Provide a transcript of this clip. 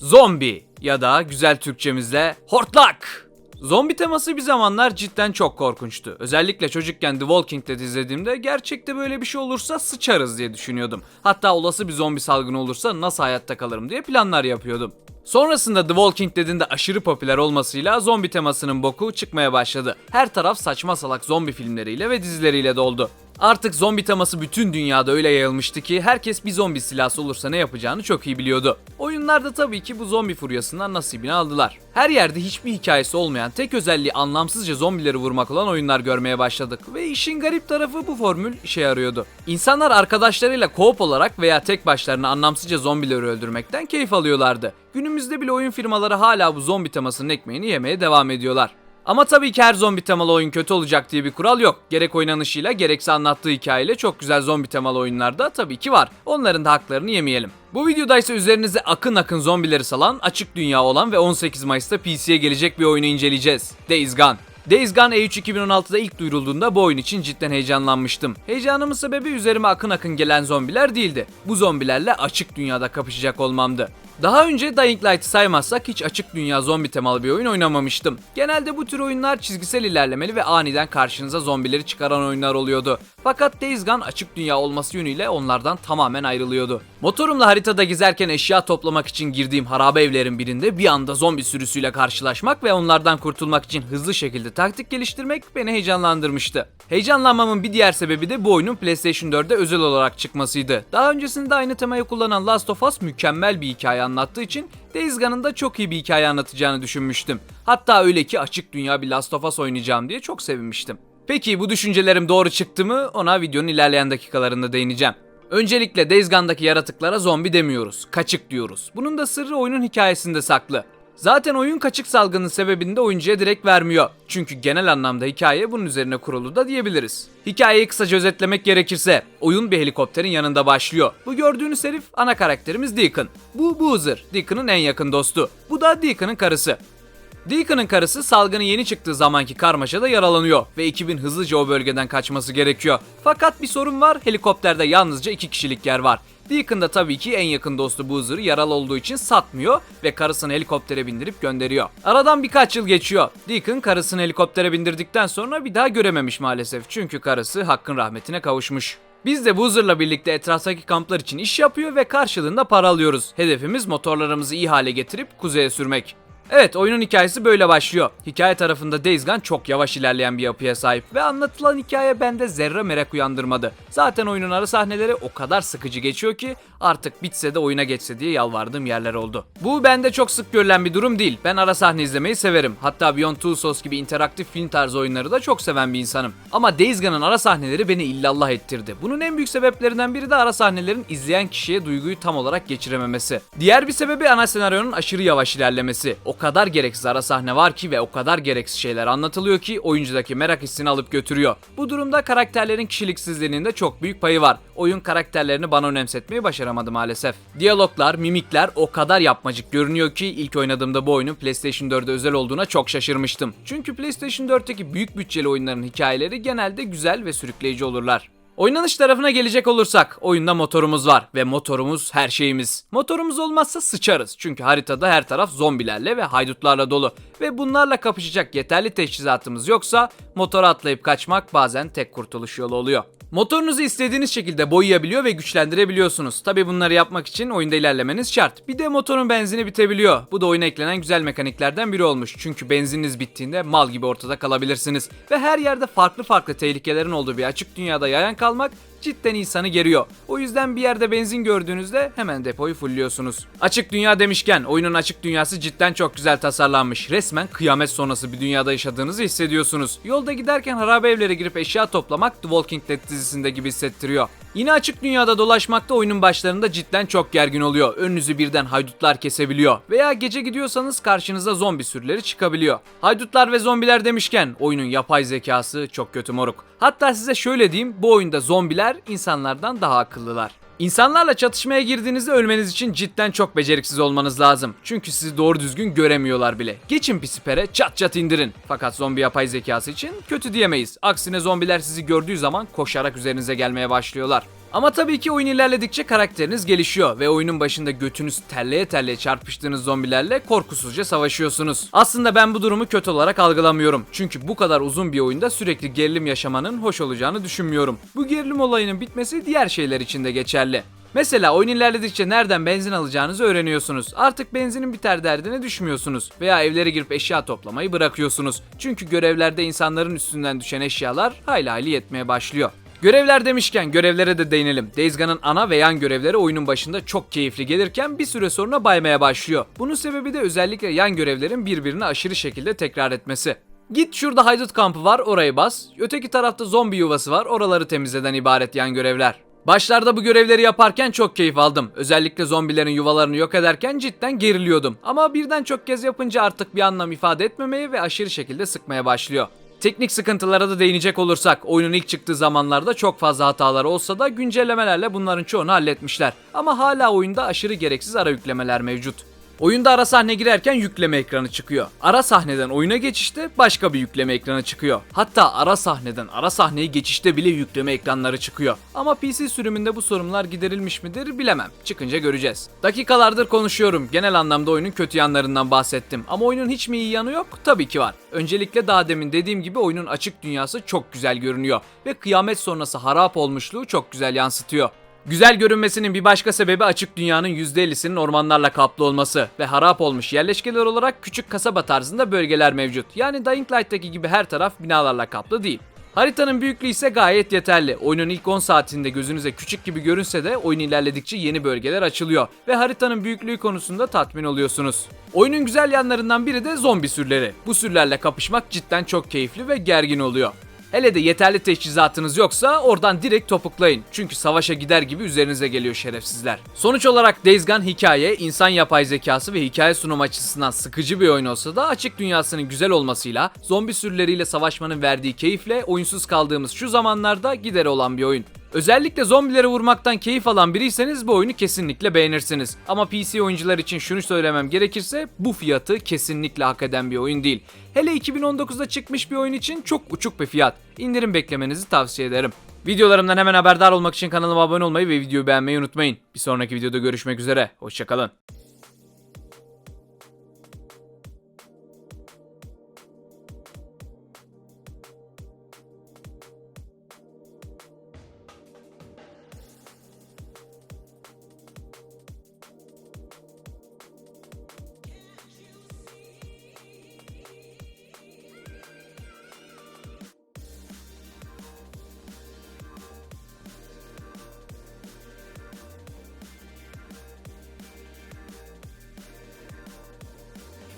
Zombi ya da güzel Türkçemizle hortlak. Zombi teması bir zamanlar cidden çok korkunçtu. Özellikle çocukken The Walking Dead izlediğimde gerçekte böyle bir şey olursa sıçarız diye düşünüyordum. Hatta olası bir zombi salgını olursa nasıl hayatta kalırım diye planlar yapıyordum. Sonrasında The Walking Dead'in de aşırı popüler olmasıyla zombi temasının boku çıkmaya başladı. Her taraf saçma salak zombi filmleriyle ve dizileriyle doldu. Artık zombi teması bütün dünyada öyle yayılmıştı ki herkes bir zombi silahsı olursa ne yapacağını çok iyi biliyordu. Oyunlarda tabii ki bu zombi furyasından nasibini aldılar. Her yerde hiçbir hikayesi olmayan, tek özelliği anlamsızca zombileri vurmak olan oyunlar görmeye başladık ve işin garip tarafı bu formül işe yarıyordu. İnsanlar arkadaşlarıyla co-op olarak veya tek başlarına anlamsızca zombileri öldürmekten keyif alıyorlardı. Günümüzde bile oyun firmaları hala bu zombi temasının ekmeğini yemeye devam ediyorlar. Ama tabii ki her zombi temalı oyun kötü olacak diye bir kural yok. Gerek oynanışıyla gerekse anlattığı hikayeyle çok güzel zombi temalı oyunlarda tabii ki var. Onların da haklarını yemeyelim. Bu videoda ise üzerinize akın akın zombileri salan, açık dünya olan ve 18 Mayıs'ta PC'ye gelecek bir oyunu inceleyeceğiz. Days Gone. Days Gone E3 2016'da ilk duyurulduğunda bu oyun için cidden heyecanlanmıştım. Heyecanımın sebebi üzerime akın akın gelen zombiler değildi. Bu zombilerle açık dünyada kapışacak olmamdı. Daha önce Dying Light'ı saymazsak hiç açık dünya zombi temalı bir oyun oynamamıştım. Genelde bu tür oyunlar çizgisel ilerlemeli ve aniden karşınıza zombileri çıkaran oyunlar oluyordu. Fakat Days Gone açık dünya olması yönüyle onlardan tamamen ayrılıyordu. Motorumla haritada gezerken eşya toplamak için girdiğim harabe evlerin birinde bir anda zombi sürüsüyle karşılaşmak ve onlardan kurtulmak için hızlı şekilde taktik geliştirmek beni heyecanlandırmıştı. Heyecanlanmamın bir diğer sebebi de bu oyunun PlayStation 4'e özel olarak çıkmasıydı. Daha öncesinde aynı temayı kullanan Last of Us mükemmel bir hikaye anlattığı için Days Gone'ın da çok iyi bir hikaye anlatacağını düşünmüştüm. Hatta öyle ki açık dünya bir Last of Us oynayacağım diye çok sevinmiştim. Peki bu düşüncelerim doğru çıktı mı ona videonun ilerleyen dakikalarında değineceğim. Öncelikle Days Gone'daki yaratıklara zombi demiyoruz, kaçık diyoruz. Bunun da sırrı oyunun hikayesinde saklı. Zaten oyun kaçık salgının sebebini de oyuncuya direkt vermiyor. Çünkü genel anlamda hikaye bunun üzerine kurulu da diyebiliriz. Hikayeyi kısaca özetlemek gerekirse, oyun bir helikopterin yanında başlıyor. Bu gördüğünüz herif ana karakterimiz Deacon. Bu Boozer, Deacon'ın en yakın dostu. Bu da Deacon'ın karısı. Deacon'ın karısı salgının yeni çıktığı zamanki karmaşada yaralanıyor ve ekibin hızlıca o bölgeden kaçması gerekiyor. Fakat bir sorun var, helikopterde yalnızca iki kişilik yer var. Deacon da tabii ki en yakın dostu Boozer'ı yaralı olduğu için satmıyor ve karısını helikoptere bindirip gönderiyor. Aradan birkaç yıl geçiyor. Deacon karısını helikoptere bindirdikten sonra bir daha görememiş maalesef çünkü karısı hakkın rahmetine kavuşmuş. Biz de Boozer'la birlikte etraftaki kamplar için iş yapıyor ve karşılığında para alıyoruz. Hedefimiz motorlarımızı iyi hale getirip kuzeye sürmek. Evet oyunun hikayesi böyle başlıyor. Hikaye tarafında Days Gone çok yavaş ilerleyen bir yapıya sahip ve anlatılan hikaye bende zerre merak uyandırmadı. Zaten oyunun ara sahneleri o kadar sıkıcı geçiyor ki artık bitse de oyuna geçse diye yalvardığım yerler oldu. Bu bende çok sık görülen bir durum değil. Ben ara sahne izlemeyi severim. Hatta Beyond Two Souls gibi interaktif film tarzı oyunları da çok seven bir insanım. Ama Days Gone'ın ara sahneleri beni illallah ettirdi. Bunun en büyük sebeplerinden biri de ara sahnelerin izleyen kişiye duyguyu tam olarak geçirememesi. Diğer bir sebebi ana senaryonun aşırı yavaş ilerlemesi. O kadar gereksiz ara sahne var ki ve o kadar gereksiz şeyler anlatılıyor ki oyuncudaki merak hissini alıp götürüyor. Bu durumda karakterlerin kişiliksizliğinin de çok büyük payı var. Oyun karakterlerini bana önemsetmeyi başaramadı maalesef. Diyaloglar, mimikler o kadar yapmacık görünüyor ki ilk oynadığımda bu oyunun PlayStation 4'e özel olduğuna çok şaşırmıştım. Çünkü PlayStation 4'teki büyük bütçeli oyunların hikayeleri genelde güzel ve sürükleyici olurlar. Oynanış tarafına gelecek olursak oyunda motorumuz var ve motorumuz her şeyimiz. Motorumuz olmazsa sıçarız çünkü haritada her taraf zombilerle ve haydutlarla dolu ve bunlarla kapışacak yeterli teçhizatımız yoksa motora atlayıp kaçmak bazen tek kurtuluş yolu oluyor. Motorunuzu istediğiniz şekilde boyayabiliyor ve güçlendirebiliyorsunuz. Tabi bunları yapmak için oyunda ilerlemeniz şart. Bir de motorun benzini bitebiliyor. Bu da oyuna eklenen güzel mekaniklerden biri olmuş. Çünkü benzininiz bittiğinde mal gibi ortada kalabilirsiniz. Ve her yerde farklı farklı tehlikelerin olduğu bir açık dünyada yayan kalmak cidden insanı geriyor. O yüzden bir yerde benzin gördüğünüzde hemen depoyu fullliyorsunuz. Açık dünya demişken oyunun açık dünyası cidden çok güzel tasarlanmış. Resmen kıyamet sonrası bir dünyada yaşadığınızı hissediyorsunuz. Yolda giderken harabe evlere girip eşya toplamak The Walking Dead dizisinde gibi hissettiriyor. Yine açık dünyada dolaşmakta oyunun başlarında cidden çok gergin oluyor. Önünüzü birden haydutlar kesebiliyor. Veya gece gidiyorsanız karşınıza zombi sürüleri çıkabiliyor. Haydutlar ve zombiler demişken oyunun yapay zekası çok kötü moruk. Hatta size şöyle diyeyim bu oyunda zombiler insanlardan daha akıllılar. İnsanlarla çatışmaya girdiğinizde ölmeniz için cidden çok beceriksiz olmanız lazım. Çünkü sizi doğru düzgün göremiyorlar bile. Geçin pisipere çat çat indirin. Fakat zombi yapay zekası için kötü diyemeyiz. Aksine zombiler sizi gördüğü zaman koşarak üzerinize gelmeye başlıyorlar. Ama tabii ki oyun ilerledikçe karakteriniz gelişiyor ve oyunun başında götünüz terleye terleye çarpıştığınız zombilerle korkusuzca savaşıyorsunuz. Aslında ben bu durumu kötü olarak algılamıyorum. Çünkü bu kadar uzun bir oyunda sürekli gerilim yaşamanın hoş olacağını düşünmüyorum. Bu gerilim olayının bitmesi diğer şeyler için de geçerli. Mesela oyun ilerledikçe nereden benzin alacağınızı öğreniyorsunuz. Artık benzinin biter derdine düşmüyorsunuz. Veya evlere girip eşya toplamayı bırakıyorsunuz. Çünkü görevlerde insanların üstünden düşen eşyalar hayli hayli yetmeye başlıyor. Görevler demişken görevlere de değinelim. Days Gone'ın ana ve yan görevleri oyunun başında çok keyifli gelirken bir süre sonra baymaya başlıyor. Bunun sebebi de özellikle yan görevlerin birbirini aşırı şekilde tekrar etmesi. Git şurada haydut kampı var orayı bas. Öteki tarafta zombi yuvası var oraları temizleden ibaret yan görevler. Başlarda bu görevleri yaparken çok keyif aldım. Özellikle zombilerin yuvalarını yok ederken cidden geriliyordum. Ama birden çok kez yapınca artık bir anlam ifade etmemeye ve aşırı şekilde sıkmaya başlıyor. Teknik sıkıntılara da değinecek olursak oyunun ilk çıktığı zamanlarda çok fazla hatalar olsa da güncellemelerle bunların çoğunu halletmişler. Ama hala oyunda aşırı gereksiz ara yüklemeler mevcut. Oyunda ara sahne girerken yükleme ekranı çıkıyor. Ara sahneden oyuna geçişte başka bir yükleme ekranı çıkıyor. Hatta ara sahneden ara sahneyi geçişte bile yükleme ekranları çıkıyor. Ama PC sürümünde bu sorunlar giderilmiş midir bilemem. Çıkınca göreceğiz. Dakikalardır konuşuyorum. Genel anlamda oyunun kötü yanlarından bahsettim. Ama oyunun hiç mi iyi yanı yok? Tabii ki var. Öncelikle daha demin dediğim gibi oyunun açık dünyası çok güzel görünüyor. Ve kıyamet sonrası harap olmuşluğu çok güzel yansıtıyor. Güzel görünmesinin bir başka sebebi açık dünyanın %50'sinin ormanlarla kaplı olması ve harap olmuş yerleşkeler olarak küçük kasaba tarzında bölgeler mevcut. Yani Dying Light'taki gibi her taraf binalarla kaplı değil. Haritanın büyüklüğü ise gayet yeterli. Oyunun ilk 10 saatinde gözünüze küçük gibi görünse de oyun ilerledikçe yeni bölgeler açılıyor ve haritanın büyüklüğü konusunda tatmin oluyorsunuz. Oyunun güzel yanlarından biri de zombi sürüleri. Bu sürülerle kapışmak cidden çok keyifli ve gergin oluyor. Hele de yeterli teçhizatınız yoksa oradan direkt topuklayın. Çünkü savaşa gider gibi üzerinize geliyor şerefsizler. Sonuç olarak Days Gone hikaye, insan yapay zekası ve hikaye sunum açısından sıkıcı bir oyun olsa da açık dünyasının güzel olmasıyla, zombi sürüleriyle savaşmanın verdiği keyifle oyunsuz kaldığımız şu zamanlarda gideri olan bir oyun. Özellikle zombileri vurmaktan keyif alan biriyseniz bu oyunu kesinlikle beğenirsiniz. Ama PC oyuncular için şunu söylemem gerekirse bu fiyatı kesinlikle hak eden bir oyun değil. Hele 2019'da çıkmış bir oyun için çok uçuk bir fiyat. İndirim beklemenizi tavsiye ederim. Videolarımdan hemen haberdar olmak için kanalıma abone olmayı ve videoyu beğenmeyi unutmayın. Bir sonraki videoda görüşmek üzere. Hoşçakalın.